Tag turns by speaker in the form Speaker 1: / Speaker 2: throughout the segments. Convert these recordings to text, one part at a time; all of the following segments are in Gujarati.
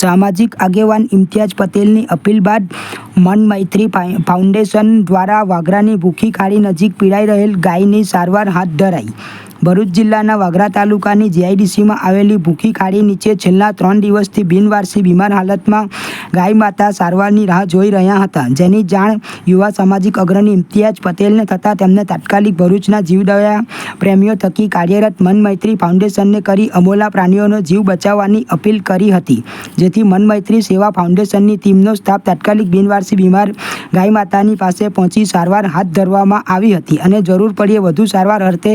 Speaker 1: સામાજિક આગેવાન ઇમ્તિયાજ પટેલની અપીલ બાદ મન મૈત્રી ફાઉન્ડેશન દ્વારા વાગરાની ભૂખી ખાડી નજીક પીડાઈ રહેલ ગાયની સારવાર હાથ ધરાઈ. ભરૂચ જિલ્લાના વાગરા તાલુકાની જીઆઈડીસીમાં આવેલી ભૂખી ખાડી નીચે છેલ્લા ત્રણ દિવસથી બિનવારસી બીમાર હાલતમાં ગાય માતા સારવારની રાહ જોઈ રહ્યા હતા. જેની જાણ યુવા સામાજિક અગ્રણી ઇમ્તિયાજ પટેલને થતાં તેમને તાત્કાલિક ભરૂચના જીવદયા પ્રેમીઓ થકી કાર્યરત મનમૈત્રી ફાઉન્ડેશનને કરી અમોલા પ્રાણીઓનો જીવ બચાવવાની અપીલ કરી હતી. જેથી મનમૈત્રી સેવા ફાઉન્ડેશનની ટીમનો સ્ટાફ તાત્કાલિક બિનવારસી બીમાર ગાય માતાની પાસે પહોંચી સારવાર હાથ ધરવામાં આવી હતી અને જરૂર પડીએ વધુ સારવાર અર્થે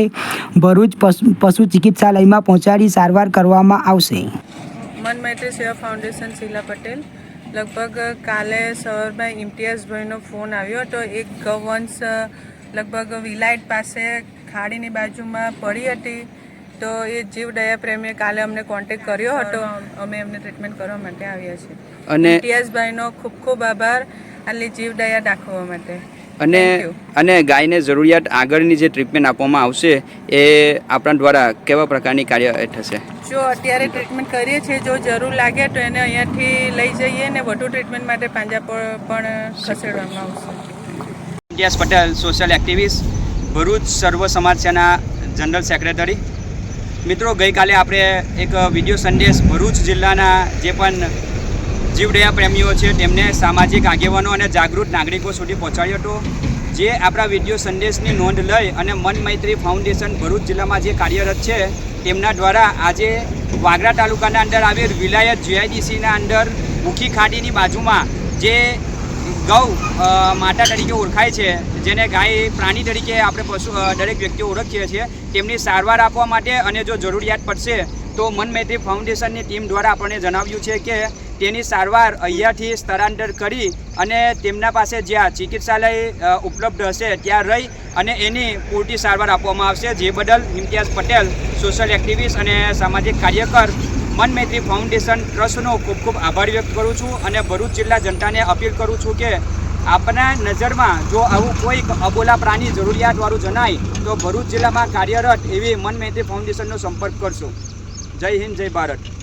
Speaker 1: ભરૂચ પશુ પશુ ચિકિત્સાલયમાં પહોંચાડી સારવાર કરવામાં આવશે.
Speaker 2: મન મૈત્રી સેવા ફાઉન્ડેશન શીલા પટેલ લગભગ કાલે સવારમાં ઇમ્તિયાઝભાઈનો ફોન આવ્યો હતો એક ગૌવંશ લગભગ વિલાઇટ પાસે ખાડીની બાજુમાં પડી હતી. તો એ જીવદયા પ્રેમીએ કાલે અમને કોન્ટેક કર્યો હતો. અમે એમને ટ્રીટમેન્ટ કરવા માટે આવ્યા છીએ.
Speaker 3: અને
Speaker 2: ઇમ્તિયાઝભાઈનો ખૂબ ખૂબ આભાર. આટલી જીવદયા દાખવવા માટે.
Speaker 3: અને અને ગાયને જરૂરિયાત આગળની જે ટ્રીટમેન્ટ આપવામાં આવશે એ આપણા દ્વારા કેવા પ્રકારની કાર્ય થશે?
Speaker 2: જો અત્યારે ટ્રીટમેન્ટ કરીએ છીએ જો જરૂર લાગે તો એને અહીંયાથી લઈ જઈએ ને વધુ ટ્રીટમેન્ટ માટે પાંજા પર પણ ખસેડવામાં આવશે.
Speaker 3: ઇમ્તિયાઝ પટેલ સોશિયલ એક્ટિવિસ્ટ ભરૂચ સર્વ સમાજ સેના જનરલ સેક્રેટરી મિત્રો ગઈકાલે આપણે એક વીડિયો સંદેશ ભરૂચ જિલ્લાના જે પણ જીવદયા પ્રેમીઓ છે, તેમને સામાજિક આગેવાનો અને જાગૃત નાગરિકો સુધી પહોંચાડ્યો હતો. જે આપણા વીડિયો સંદેશની નોંધ લઈ અને મન મૈત્રી ફાઉન્ડેશન ભરૂચ જિલ્લામાં જે કાર્યરત છે, તેમના દ્વારા આજે વાગરા તાલુકાના અંદર આવેલ વિલાયત જીઆઈડીસીના અંદર ભૂખી ખાડીની બાજુમાં જે ગૌ માતા તરીકે ઓળખાય છે, જેને ગાય, પ્રાણી તરીકે આપણે પશુ દરેક વ્યક્તિઓ ઓળખીએ છીએ, તેમની સારવાર આપવા માટે અને જો જરૂરિયાત પડશે, તો મન મૈત્રી ફાઉન્ડેશનની ટીમ દ્વારા આપણને જણાવ્યું છે કે તેની સારવાર અહીંયાથી સ્થળાંતર કરી અને તેમના પાસે જ્યાં ચિકિત્સાલય ઉપલબ્ધ હશે ત્યાં રહી અને એની પૂરતી સારવાર આપવામાં આવશે. જે બદલ ઇમ્તિયાઝ પટેલ સોશિયલ એક્ટિવિસ્ટ અને સામાજિક કાર્યકર મન મૈત્રી ફાઉન્ડેશન ટ્રસ્ટનો ખૂબ ખૂબ આભાર વ્યક્ત કરું છું અને ભરૂચ જિલ્લા જનતાને અપીલ કરું છું કે આપના નજરમાં જો આવું કોઈક અબોલા પ્રાણી જરૂરિયાતવાળું જણાય, તો ભરૂચ જિલ્લામાં કાર્યરત એવી મન મૈત્રી ફાઉન્ડેશનનો સંપર્ક કરશો. જય હિન્દ, જય ભારત.